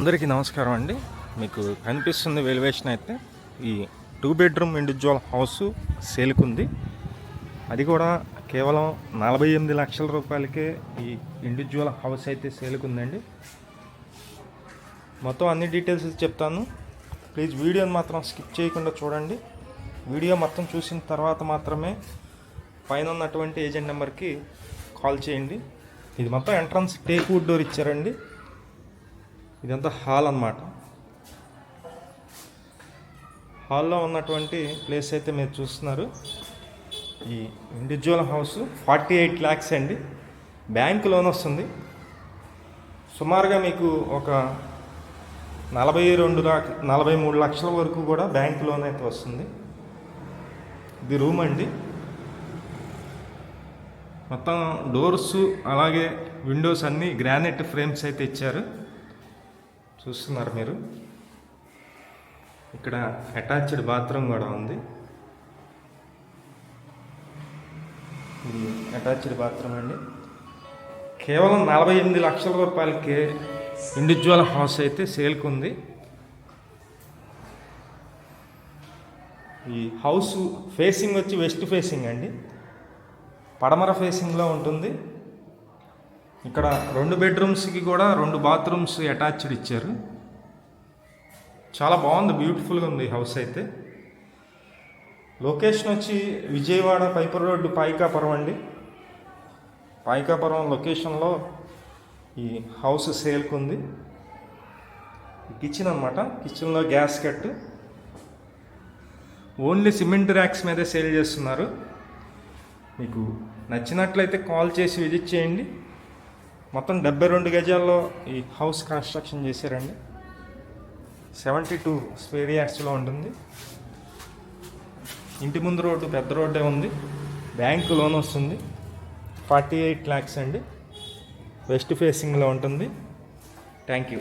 అందరికీ నమస్కారం అండి. మీకు కనిపిస్తుంది వెలివేషన్ అయితే ఈ టూ బెడ్రూమ్ ఇండివిజువల్ హౌస్ సేల్కుంది. అది కూడా కేవలం నలభై ఎనిమిది లక్షల రూపాయలకే ఈ ఇండివిజువల్ హౌస్ అయితే సేల్కుందండి. మొత్తం అన్ని డీటెయిల్స్ చెప్తాను. ప్లీజ్ వీడియోని మాత్రం స్కిప్ చేయకుండా చూడండి. వీడియో మొత్తం చూసిన తర్వాత మాత్రమే పైన ఉన్నటువంటి ఏజెంట్ నెంబర్కి కాల్ చేయండి. ఇది మొత్తం ఎంట్రన్స్ టేక్ వుడ్ డోర్ ఇచ్చారండి. ఇదంతా హాల్ అన్నమాట. హాల్లో ఉన్నటువంటి ప్లేస్ అయితే మీరు చూస్తున్నారు. ఈ individual house forty eight lakhs అండి. బ్యాంక్ లోన్ వస్తుంది. సుమారుగా మీకు ఒక నలభై రెండు లాక్ నలభై మూడు లక్షల వరకు కూడా బ్యాంక్ లోన్ అయితే వస్తుంది. ఇది రూమ్ అండి. మొత్తం డోర్స్ అలాగే విండోస్ అన్నీ గ్రానైట్ ఫ్రేమ్స్ అయితే ఇచ్చారు. చూస్తున్నారు మీరు. ఇక్కడ అటాచ్డ్ బాత్రూమ్ కూడా ఉంది. ఇది అటాచ్డ్ బాత్రూమ్ అండి. కేవలం నలభై ఎనిమిది లక్షల రూపాయలకే ఇండివిజువల్ హౌస్ అయితే సేల్కి ఉంది ఈ హౌస్ ఫేసింగ్ వచ్చి వెస్ట్ ఫేసింగ్ అండి. పడమర ఫేసింగ్లో ఉంటుంది. ఇక్కడ రెండు బెడ్రూమ్స్కి కూడా రెండు బాత్రూమ్స్ అటాచ్డ్ ఇచ్చారు. చాలా బాగుంది బ్యూటిఫుల్గా ఉంది హౌస్ అయితే. లొకేషన్ వచ్చి విజయవాడ పైపర్ రోడ్డు పాయికాపురం అండి. పాయికాపురం లొకేషన్లో ఈ హౌస్ సేల్కి ఉంది. కిచెన్ అనమాట కిచెన్లో gas cut only cement racks మీదే సేల్ చేస్తున్నారు. మీకు నచ్చినట్లయితే కాల్ చేసి విజిట్ చేయండి. మొత్తం డెబ్బై రెండు గజాల్లో ఈ హౌస్ కన్స్ట్రక్షన్ చేశారండి. సెవెంటీ టూ స్క్వేర్ యార్డ్స్లో ఉంటుంది. ఇంటి ముందు రోడ్డు పెద్ద రోడ్డే ఉంది. బ్యాంక్ లోన్ వస్తుంది. ఫార్టీ ఎయిట్ ల్యాక్స్ అండి. వెస్ట్ ఫేసింగ్లో ఉంటుంది. Thank you.